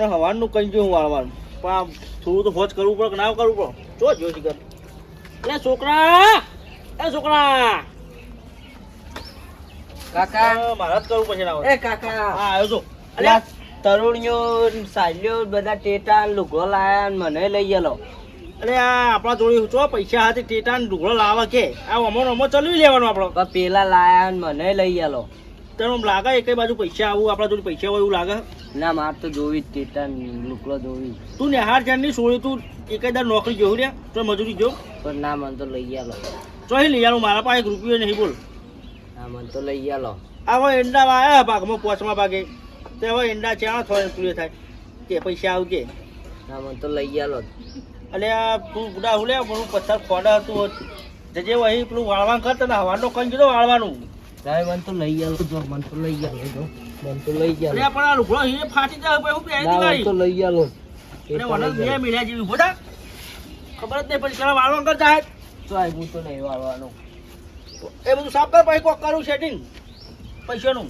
મને હવાનું કઈ વાળવાનું પણ આમ થોડું તો ફોજ કરવું પડે કે ના કરવું પડે? જો જો શિકર એટલે છોકરા! એ છોકરા! કાકા. મારા જ કરવું પછી ના એ કાકા. હા આવ્યો છો. અલ્યા. તરુણીઓ સાલ્યો બધા ટેટા લુગડો લાયા મને લઈ ગયેલો. અરે આ આપણા જોડે ચો પૈસા હાથે ટેટા ને ઢુકડો લાવે કે? આ અમો અમો ચલવી લેવાનું આપણો. પેલા લાયા મને લઈ ગયેલો. તને લાગે એક બાજુ પૈસા આવું આપણા જોડે પૈસા હોય એવું લાગે? ના માર તો જોવી જ ટેટા ને લુગડો જોવી. તું નેહારની સોળી તું એક દાર નોકરી જોઉં રે તો મજૂરી જો પણ ના મને તો લઈ આલો. તો અહીં લઈ આવું મારા પાસે એક રૂપિયો નહીં બોલ. ના મને તો લઈ આલો. આવો એંડા આવ્યા ભાગમાં પોચમાં ભાગે. તે હવે એંડા ચાણા થોડે પૂરે થાય. કે પૈસા આવું કે? ના મને તો લઈ આલો. અને આ તું બુડા હું લે પણ પથ્થર ખોડા હતું જજે વહી પેલું વાળવાનું કરતા ને હવાનો કંઈ જતો વાળવાનું. સાહેબ મન તો લઈ ગયેલો જો મન તો લઈ ગયા જો. મન તો લઈ ગયેલો અરે પણ આ લુગડો હીરે ફાટી જાય ભાઈ હું પહેરી મને તો લઈ ગયેલો એટલે વનસ બે મિલ્યા જેવી બોડા ખબર જ નહીં પછી પેલા વાળવાનું જાય. તો સાહેબ હું તો નહીં વાળવાનો. એ બધું સાફ કર પછી કોક કરું સેટિંગ પૈસાનું.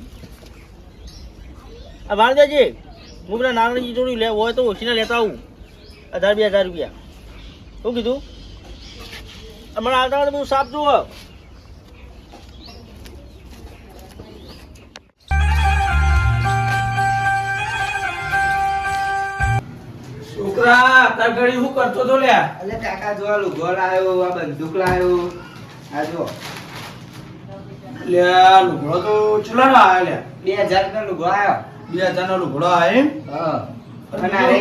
આ વાળ દેજે. હું પેલા નાની જોડી લે હોય તો ઓછીને લેતા આવું. હજાર બે હજાર રૂપિયા. શું કીધું? હમણાં આવતા બધું સાફ જુઓ. તાર ઘડી શું કરતો તો લ્યા. એટલે કાકા જો આ લુગડો આવ્યો આ બંદૂક લાવ્યો આ જો. લ્યા લુગડો તો ચૂલા ના આવ્યો લ્યા. બે હજાર નો લુગડો આવ્યો બે હજાર નો લુગડો આવ્યો હા. અને અરે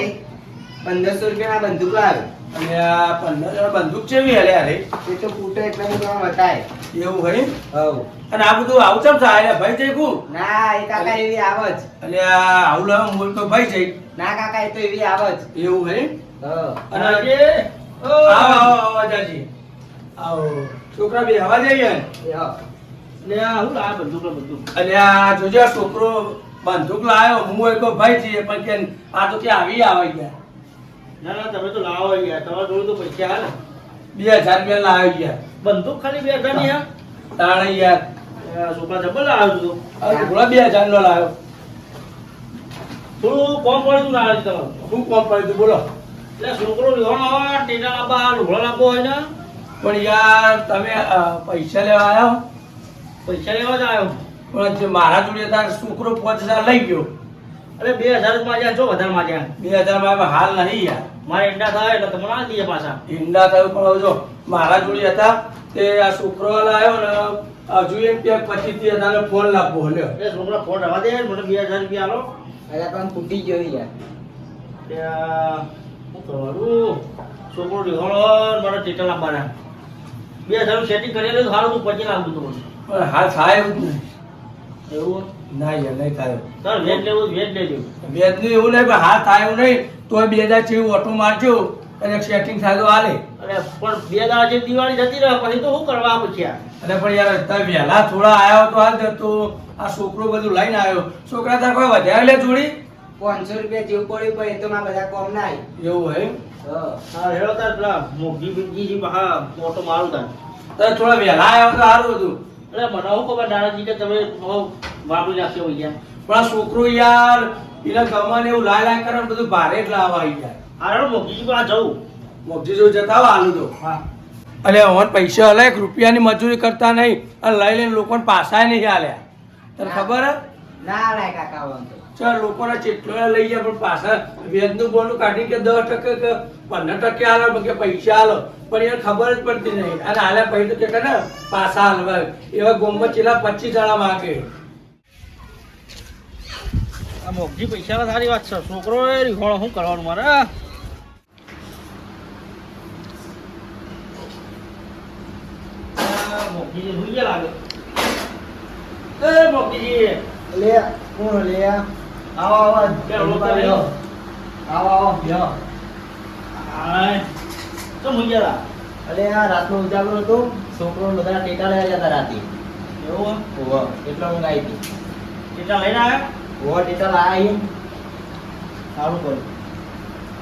પંદરસો રૂપિયા બંદૂક લાવ્યો અને આ પંદર બંદૂક ચેવી હલે અરે એ તો ફૂટે એટલે હું તમને બતાય. એવું હોય? હવ અને આ બધું આવું ચમ થાય ભાઈ જઈ કુ? ના એ કાકા એવી આવજ. આ આવું લાવ મોલ તો ભાઈ જઈ. ના કાકા એ તો એવી આવજ. એવું હોય છોકરા બે હવા જઈએ ને? હા. ને આ હું આ બંદૂક ને બંદૂક અને આ જોજે છોકરો બંદૂક લાવ્યો. હું એક ભાઈ છીએ પણ કે આ તો ત્યાં આવી આવે ગયા. ના ના તમે તો લાવો ગયા. તમારા જોડે તો પૈસા હાલ બે હજાર રૂપિયા લાવી ગયા. બંદૂક ખાલી બે હજારની તાણે યાર. છોકરા જબર લાવ્યો તું. આ બે હજાર નો લાવ્યો. થોડું કોમ પડ્યું તમારું? શું કોમ પડ્યું બોલો. છોકરો હોય ને પણ યાર તમે પૈસા લેવા આવ્યો? પૈસા લેવા જ આવ્યો. પણ જે મારા જોડે તાર છોકરો પાંચ હજાર લઈ ગયો. અરે બે હજારમાં જ્યાં છો વધારે માં જ્યાં બે હજારમાં હાલ નહીં યાર. મારે ઈંડા થાય એટલે તમને ના દઈએ પાછા. ઈંડા થયું પણ જો મારા જોડે હતા તે આ છોકરો લાવ્યો ને હજુ એમ કે પછી તે તારે ફોન લાગવો લ્યો. એ છોકરા ફોન રવા દે મને બે હજાર રૂપિયા આલો. અરે પણ તૂટી ગયો યાર. કરવાનું. છોકરો રિહોળો મારા ટેટા લાવવાના બે હજાર સેટિંગ કરેલું તો સારું તું પછી લાવું તું મને હા થાય એવું નહીં. એવું? ના યાર નહીં થાય તાર વેજ લેવું વેજ લેજો. વેદનું એવું નહીં પણ હા થાય એવું નહીં. તોય બે હજાર જેવું ઓટો મારજો અને સેટિંગ થાય તો હાલે. અરે પણ બે દાડા જે દિવાળી જતી રહે પછી તો શું કરવા પૂછ્યા અને પણ યાર તમે વહેલા થોડા આવ્યો તો હાલ તો આ છોકરો બધું લઈને આવ્યો. છોકરા તાર કોઈ વધારે લે જોડી? પાંચસો રૂપિયા જેવું પડ્યું પણ એ તો મારા બધા કોમ ના આવી એવું હે હા. હા હેડો તાર પેલા મોગી બિંગી જી હા મોટો મારું તાર. તારે થોડા વહેલા આવ્યો તો સારું હતું. એટલે મને શું ખબર દાદાજી કે તમે બહુ વાપરી હોય ગયા. પણ આ છોકરો યાર એને ગમને એવું લાય લાય કરે ને બધું ભારે જ લાવવા આવી જાય. હા હેડો મોગીજી જવું મોગજી જો જતા હોય હાલું તો. હા. અલે હવે પૈસા હલે એક રૂપિયાની મજૂરી કરતા નહીં. અને લઈ લઈને લોકોને પાસાય નહીં હાલ્યા. તને ખબર હે? ના લાય કાકા વાંધો. ચાલ લોકોને ચેટલો લઈ ગયા પણ પાછા વેદનું બોલું કાઢી કે દસ ટકે કે પંદર ટકે કે પૈસા હાલો પણ એને ખબર જ પડતી નહીં. અને હાલ્યા પછી તો કે ને પાછા હાલવા એવા ગોમમાં ચેલા પચીસ જણા માગે આ મોગજી પૈસા સારી વાત છે. છોકરો એ રીહોળો શું કરવાનું મારે? ગયા લાગે? એ મોગજીજી લે કોણ લે? આવો આવો. આવો આવો લ્યો. આય તો ગયા અલે આ રાતનો ઉજાગરો હતો. છોકરો બધા ટેટા લઈ જતા રાતે. એવું ઓહો એટલો ઊંઘ આવી હતી. ટેટા લઈને આવ્યા? ઓહો ટેટા લાયા સારું કર્યું.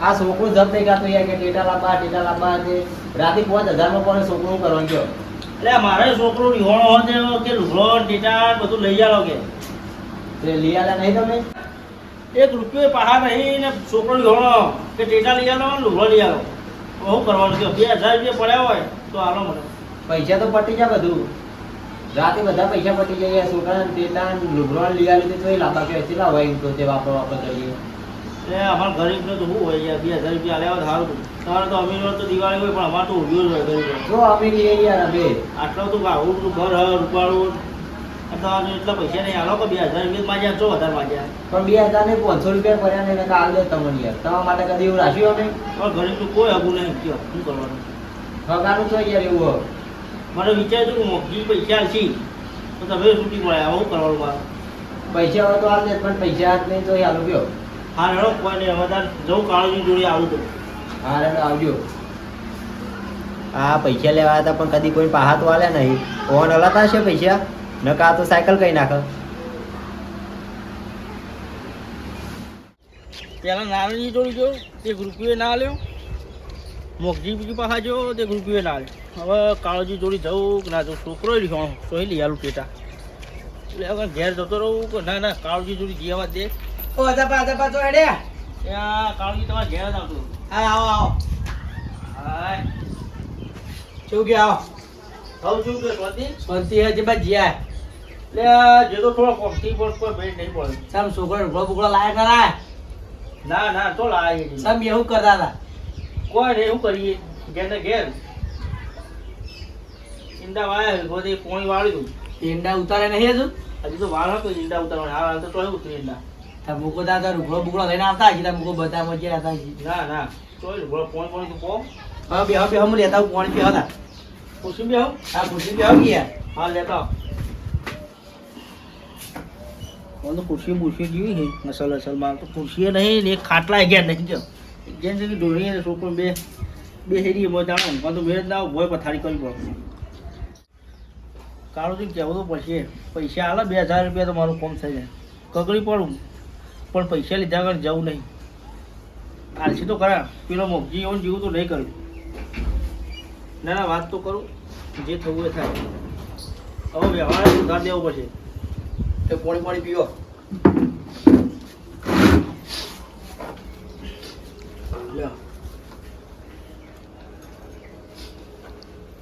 આ છોકરો જપ થઈ ગયા તો યાર કે ટેટા લાવવા ટેટા લાવવા છે. રાતે પાંચ હજારમાં પણ છોકરો કરવાનું કયો એટલે મારે છોકરો રીહોળો હોય કે લુગડો ટેટા બધું લઈ જાવ કે? તે લઈ આવ્યા નહીં તમે? એક રૂપિયો પહાડ નહીં ને છોકરો ઘણો. કે ટેટા લઈ ને લુગડો લઈ આવો તો શું કરવાનું? કે બે હજાર રૂપિયા પડ્યા હોય તો આલો મને. પૈસા તો પટી જાય બધું. રાતે બધા પૈસા પટી જાય છોકરા તેટા લુગડો લઈ આવી તો એ લાંબા કે કેટલા હોય તો તે વાપર વાપર કરીએ. એટલે અમારા ગરીબને તો શું હોય યાર? બે હજાર રૂપિયા લેવા સારું. તમારે તો અમીર તો દિવાળી હોય પણ અમારે તો ઉભ્યું જ હોય ગરીબ. જો અમીર યાર અમે આટલો તો આવું ઘર રૂપાળું તમારે એટલા પૈસા નહીં આલો કે બે હજાર રૂપિયા માજ્યા છો વધારે માજ્યા પણ બે હજાર ને પાંચસો રૂપિયા પડ્યા ને એને કાલ દે તમને યાર. તમારા માટે કદી એવું રાખ્યું અમે? પણ ગરીબનું કોઈ હગું નહીં કયો શું કરવાનું? હગાનું છો યાર એવું. મને વિચાર્યું કે મોંઘી પૈસા છે તો તમે છૂટી પડે આવું કરવાનું મારે. પૈસા હોય તો હાલ દે પણ પૈસા નહીં તો હાલો ગયો હા કોઈ નહીં હવે તાર જવું કાળજી જોડે આવું તો. હા રે આવજો. હા પૈસા લેવા હતા પણ કદી કોઈ પાહા તો આલ્યા નહીં. ઓન હલાતા છે પૈસા? નકા તો સાયકલ કઈ નાખ? પેલા નારંગી જોડી જો તે ગ્રુપીએ ના લ્યો મોગજી બીજી પાછા જો તે ગ્રુપીએ ના લ્યો હવે કાળજી જોડી જવું કે ના જવું છોકરો લીધો તો એ લઈ આલું પેટા. એટલે હવે ઘેર જતો રહું કે ના ના કાળજી જોડી જીવા દે. ઓ અદપા અદપા તો હેડે. ત્યાં કાળજી તમારે ઘેર જ આવતું. હા આવો આવો. હા શું કે આવો? કહું છું કે સ્વાતિ? શાંતિ હે જે બા જીયા. એટલે જે તો થોડો કોમથી પણ કોઈ ભેટ નહીં પડે. સમ છોકરો ઢોકળો બુકળો લાયક ના ના ના તો લાવીએ સમ એવું કરતા હતા. કોઈ નહીં શું કરીએ. ઘેર ઘેર. ઈંડા વાયા બધી પોણી વાળી દઉં. ઈંડા ઉતારે નહીં હજુ? હજી તો વાર હતો ઈંડા ઉતારવાના. હાલ તો તોય ઉતરી ઈંડા. તા મુકો રૂગળો બુકળો લઈને આવતા હજી તા મુકો બધા મજા હજી ના ના. તોય બોલો પોણી પોણી તો પો હા બે બે હમ લેતા હું પાણી પીવા હતા. ખુશી બી આવું આ ખુશી પીવા ગયા. હા લેતા આવ. મને તો ખુરશી બુરશી જીવી છે નસલ અસલમાં તો ખુરશી નહીં ને ખાટલા ગયા નહીં જો. જેમ જેમ ઢોળી ને છોકરો બે બે હેરી એમાં જાણો પણ તો મેળ ના ભોય પથારી કરવી પડે. કાળુજી કહેવું તો પડશે. પૈસા આલે, બે હજાર રૂપિયા તો મારું કોમ થઈ જાય કગડી પડું, પણ પૈસા લીધા વગર જવું નહીં. આલસી તો ખરા, પેલો મોગજી એવું જીવું તો નહીં કર્યું ના ના, વાત તો કરું, જે થવું એ થાય. હવે વ્યવહાર સુધાર દેવો પડશે. તો પાણી પાણી પીવો.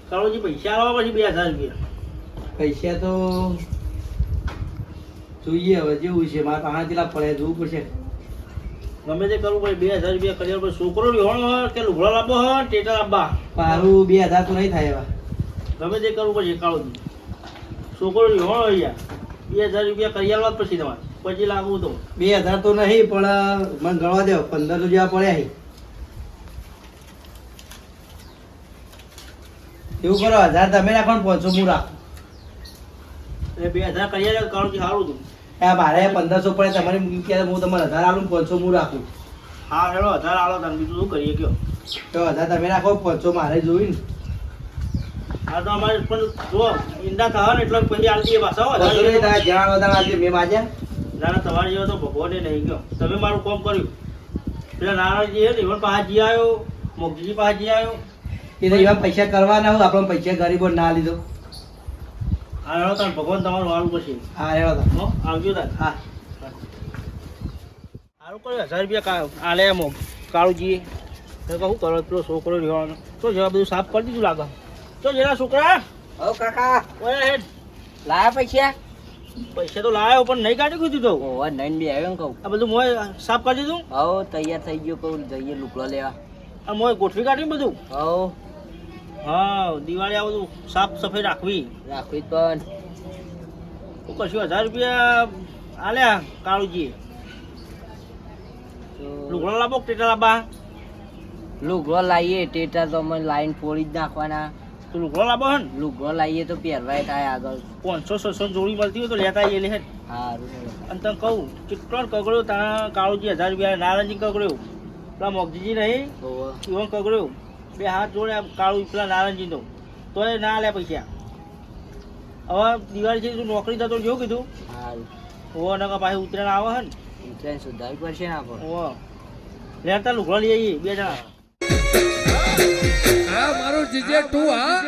કાળુજી પૈસા આવવા પછી બે હજાર રૂપિયા. પૈસા તો જોઈએ હવે જેવું છે. મારા પાંચ કેટલા પડે જોવું પડશે. ગમે તે કરવું પડે. બે હજાર રૂપિયા કર્યા પછી છોકરો લેવાનો હોય કે લુગડો લાંબો હોય ટેટા લાવવા મારું બે હજાર તો નહીં થાય એવા. ગમે તે કરવું પડશે કાળો છોકરો લેવાનો હોય યાર બે હજાર રૂપિયા કરી આલવા જ પછી તમારે. પછી લાગવું તો. બે હજાર તો નહીં પણ મને ગણવા દો. પંદરસો જેવા પડ્યા એવું કરો હજાર તમે રાખો ને પાંચસો હું રાખું. બે હજાર કરી આલ્યા કાળુજી સારું તું આ મારે પંદરસો પડે તમારી ક્યારે હું તમારે હજાર આલું પાંચસો હું રાખું. હા હેલો હજાર આલો તમે. બીજું શું કરીએ કયો? તો હજાર તમે રાખો પાંચસો મારે જોઈ ને. હા તો અમારે પણ જો ઈંડા થવા ને એટલે પછી આલી દઈએ પાછા હો, હજાર પાંચસો નહીં રૂપિયા. થાય જ્યાં વધારે આજે મેં માજ્યા ના ના તમારે જેવો તો ભગવાને નહીં ગયો. તમે મારું કામ કર્યું. પેલા નારાયણજી હે ને પાસે જી આવ્યો મોગજી પાસે જી આવ્યો. એ તો એવા પૈસા કરવાના હોય આપણે પૈસા ગરીબો ના લીધો. હા તાર ભગવાન તમારું વાળું પછી હા એવા તો. આવજો તાર. હા. સારું કર્યું હજાર રૂપિયા આલે મોગ કાળુજી. તો કહું કરો પેલો છોકરો રહેવાનો. તો જવા બધું સાફ કરી દીધું લાગે. તો જરા છોકરા. હો કાકા. ઓય હેડ. લાયા પૈસા? પૈસા તો લાવ્યો પણ નહીં કાઢી કીધું તો. ઓવા નઈન બી આવ્યો ને કહું. આ બધું મોય સાફ કરી દીધું? હો તૈયાર થઈ ગયો કહું જઈએ લુકડો લેવા. આ મોય ગોઠવી કાઢી બધું? હો હા દિવાળી આ બધું સાફ સફાઈ રાખવી. રાખવી પણ. કશું હજાર રૂપિયા આલ્યા કાળુજી. લુગડો લાવો ટેટા લાવવા. લુગડો લાવીએ ટેટા તો અમે લાઈન ફોડી જ નાખવાના. તો લુગડો લાવો હે ને લુગડો લાવીએ તો પહેરવાય થાય આગળ. પાંચસો છસો જોડી મળતી હોય તો લેતા આવીએ લે સારું અને તને કહું કેટલો કગડ્યો તારા કાળુજી હજાર રૂપિયા નારાયણજી કગડ્યો પેલા મોગજીજી નહીં ઈવન કગડ્યો બે હાથ જોડે કાળુ પેલા નારાયણજી તો એ ના લે પૈસા. હવે દિવાળી છે તું નોકરી થતો જેવું કીધું. ઓ નકા પાછી ઉત્તરાયણ આવે હે ને ઇન્સ્યોરન્સ સુધારવી પડશે ને આપણે. ઓ લેતા લુગડો લઈ આવીએ બે જણા. આ મારું જીજે ટુ હા.